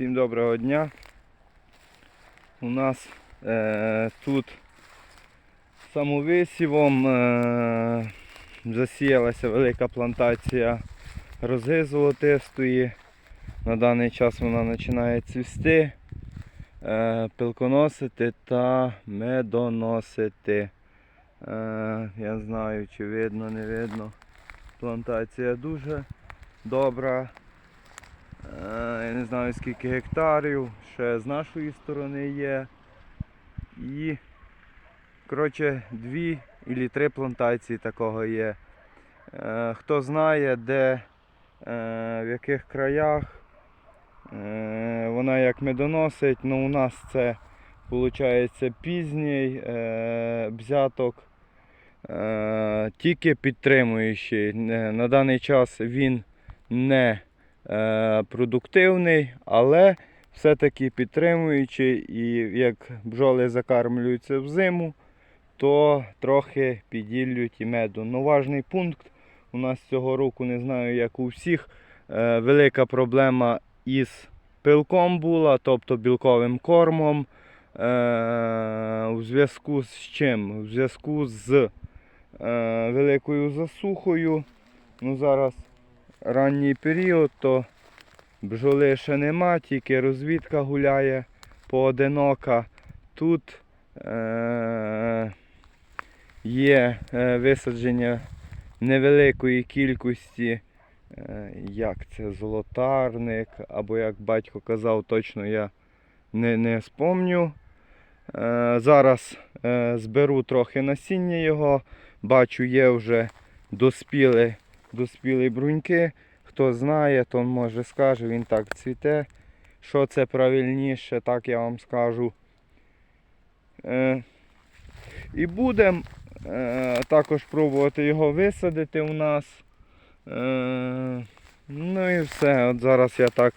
Всім доброго дня. У нас е, тут самовисівом е, засіялася велика плантація рози золотистої. На даний час вона починає цвісти, е, пилконосити та медоносити. Е, я знаю, чи видно, не видно. Плантація дуже добра. Е, Я не знаю скільки гектарів, ще з нашої сторони є. І коротше дві або три плантації такого є. Е, Хто знає, де, е, в яких краях вона як медоносить, ну у нас це виходить пізній бзяток. Е, Тільки підтримуючий. На даний час він не продуктивний, але все-таки підтримуючий. І як бджоли закармлюються взиму, то трохи піділлють і меду. Ну, важний пункт у нас цього року, не знаю, як у всіх, е, велика проблема із пилком була, тобто білковим кормом. Е, у зв'язку з чим? У зв'язку з е, великою засухою. Ну, зараз ранній період, то бджоли ще нема, тільки розвідка гуляє поодинока. Тут е- є е, висадження невеликої кількості, е, як це, золотарник, або як батько казав, точно я не, не спомню. Зараз зберу трохи насіння його, бачу, є вже доспіли доспілі бруньки. Хто знає, то може скаже, він так цвіте. Що це правильніше, так я вам скажу. Е, і будемо е, також пробувати його висадити у нас. Е, ну і все. От зараз я так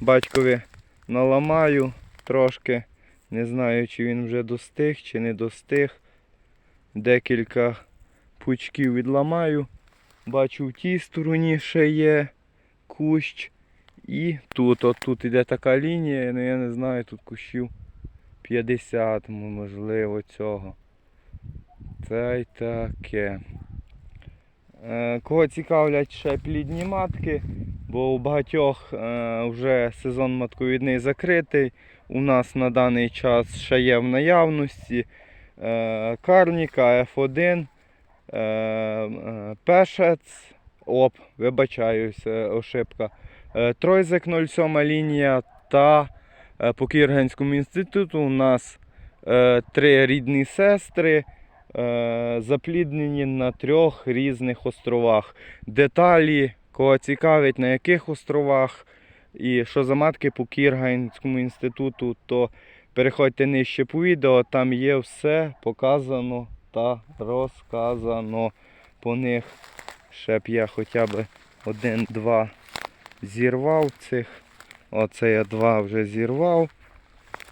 батькові наламаю трошки. Не знаю, чи він вже достиг, чи не достиг. Декілька пучків відламаю. Бачу в тій стороні ще є кущ. І тут, от тут іде така лінія, ну я не знаю, тут кущів 50, можливо, цього. Та й таке. Е, Кого цікавлять ще плідні матки, бо у багатьох е, вже сезон матковідний закритий. У нас на даний час ще є в наявності е, Карніка F1 е, е, оп, вибачаюсь, е, ошибка. Е, Тройзек 07 лінія та е, по Кірганському інституту у нас три рідні сестри, запліднені на трьох різних островах. Деталі, кого цікавить, на яких островах і що за матки по Кірганському інституту, то переходьте нижче по відео, там є все показано та розказано по них. Ще б я хоча б один-два зірвав цих. Оце я два вже зірвав.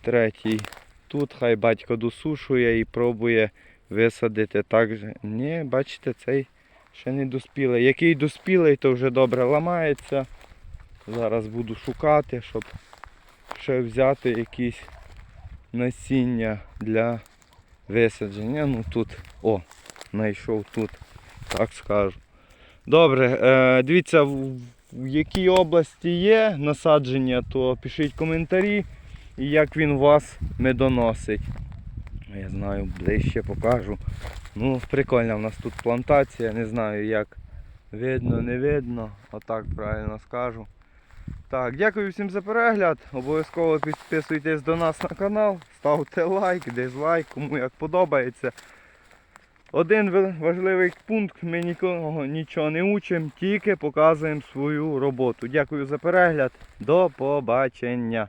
Третій тут хай батько досушує і пробує висадити так же. Ні, бачите, цей ще не доспілий. Який доспілий, то вже добре ламається. Зараз буду шукати, щоб ще взяти якісь насіння для висадження. Ну тут, о, знайшов тут, так скажу. Добре, е, дивіться, в, якій області є насадження, то пишіть коментарі, і як він вас медоносить. Я знаю, ближче покажу. Ну, прикольна в нас тут плантація, не знаю як видно, не видно, отак правильно скажу. Так, дякую всім за перегляд. Обов'язково підписуйтесь до нас на канал, ставте лайк, дизлайк, кому як подобається. Один важливий пункт, ми нікого нічого не учимо, тільки показуємо свою роботу. Дякую за перегляд. До побачення.